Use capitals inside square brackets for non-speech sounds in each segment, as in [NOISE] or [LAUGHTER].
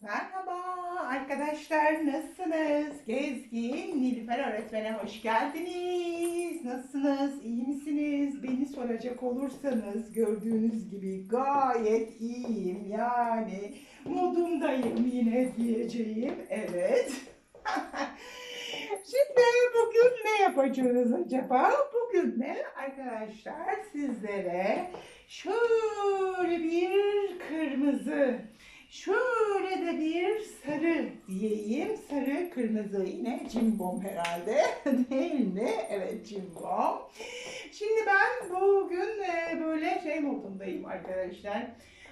Merhaba arkadaşlar nasılsınız? Gezgin Nilüfer öğretmene hoş geldiniz. Nasılsınız? İyi misiniz? Beni soracak olursanız gördüğünüz gibi gayet iyiyim. Yani modumdayım yine diyeceğim. Evet. [LAUGHS] Şimdi bugün ne yapacağız acaba? Bugün ne arkadaşlar sizlere şöyle bir kırmızı Şöyle de bir sarı diyeyim. Sarı, kırmızı yine cimbom herhalde. [LAUGHS] Değil mi? Evet cimbom. Şimdi ben bugün e, böyle şey modundayım arkadaşlar.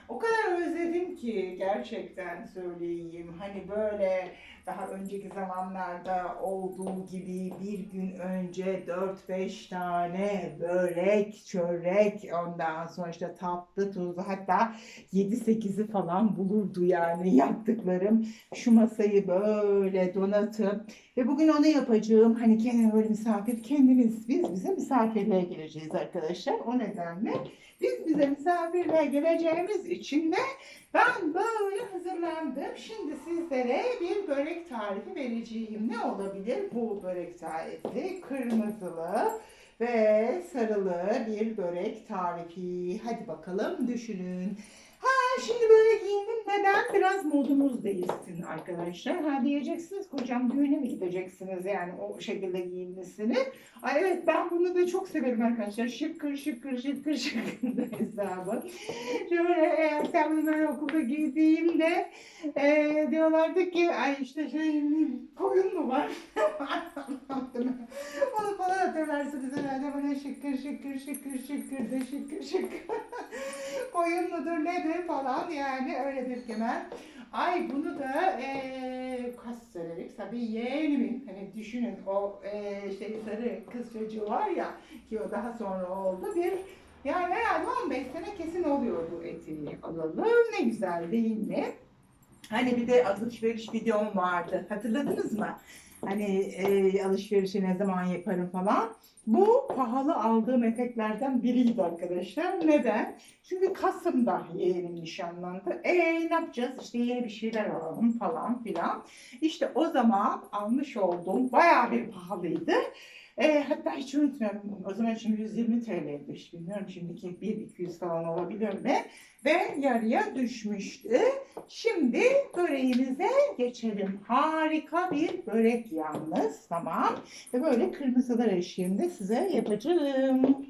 O kadar özledim ki gerçekten söyleyeyim. Hani böyle daha önceki zamanlarda olduğu gibi bir gün önce 4-5 tane börek, çörek, ondan sonra işte tatlı, tuzlu hatta 7-8'i falan bulurdu yani yaptıklarım. Şu masayı böyle donatıp ve bugün onu yapacağım. Hani kendime böyle misafir, kendimiz biz bize misafirliğe geleceğiz arkadaşlar. O nedenle biz bize misafirliğe geleceğimiz için de ben böyle hazırlandım. Şimdi sizlere bir börek tarifi vereceğim. Ne olabilir bu börek tarifi? Kırmızılı ve sarılı bir börek tarifi. Hadi bakalım düşünün. Ha şimdi giyindim. Neden? Biraz modumuz değişsin arkadaşlar. Ha diyeceksiniz kocam düğüne mi gideceksiniz yani o şekilde giyinmesini. Ay evet ben bunu da çok severim arkadaşlar. Şıkkır şıkkır şıkkır şıkkır [LAUGHS] hesabı. Şöyle eğer sen bunu böyle okulda giydiğimde e, diyorlardı ki ay işte şey koyun mu var? [LAUGHS] Onu falan hatırlarsınız herhalde böyle şıkkır şıkkır şıkkır şıkkır da şıkkır şıkkır. Koyun mudur nedir falan yani öyledir Kemal. Ay bunu da e, kaç senelik tabii yeğenimin hani düşünün o e, şey sarı kız çocuğu var ya ki o daha sonra oldu bir yani herhalde 15 sene kesin oluyordu eti alalım ne güzel değil mi? Hani bir de alışveriş videom vardı hatırladınız mı? Hani e, alışverişi ne zaman yaparım falan. Bu pahalı aldığım eteklerden biriydi arkadaşlar. Neden? Çünkü Kasım'da yeğenim nişanlandı. E ne yapacağız? İşte yeni bir şeyler alalım falan filan. İşte o zaman almış olduğum bayağı bir pahalıydı. E, hatta hiç unutmuyorum. O zaman şimdi 120 TL'ymiş. Bilmiyorum şimdiki 1-200 falan olabilir mi? Ve yarıya düşmüştü. Şimdi böreğimize geçelim. Harika bir börek yalnız. Tamam. Ve böyle kırmızılar eşliğinde size yapacağım.